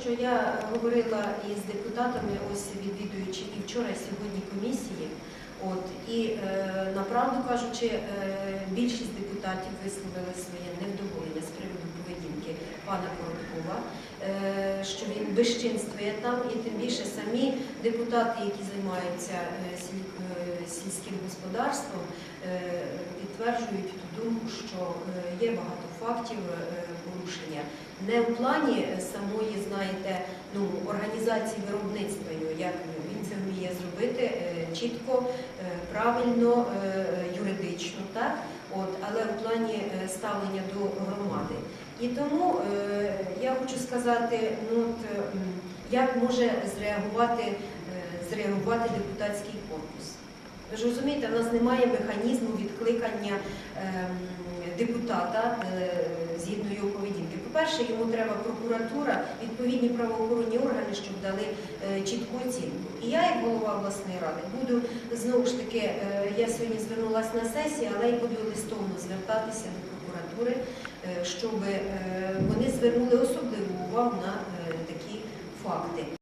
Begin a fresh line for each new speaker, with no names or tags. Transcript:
що я говорила із депутатами, ось відвідуючи і вчора, і сьогодні комісії. От і е, направду кажучи, е, більшість депутатів висловили своє невдоволення з приводу поведінки пана е, він безчинствує там, і тим більше самі депутати, які займаються е, е, сільським господарством, е, підтверджують ту думку, що є багато фактів порушення. Не в плані самої, знаєте, ну, організації виробництва, як він це вміє зробити чітко, правильно, юридично, так? От, але в плані ставлення до громади. І тому хочу сказати, ну, от, е, як може зреагувати, е, зреагувати депутатський корпус. Ви ж розумієте, в нас немає механізму відкликання ем, депутата е, згідно його поведінки. По-перше, йому треба прокуратура, відповідні правоохоронні органи, щоб дали е, чітку оцінку. І я, як голова обласної ради, буду знову ж таки, е, я сьогодні звернулася на сесії, але й буду листовно звертатися до прокуратури, е, щоб е, вони звернули особливу увагу на е, такі факти.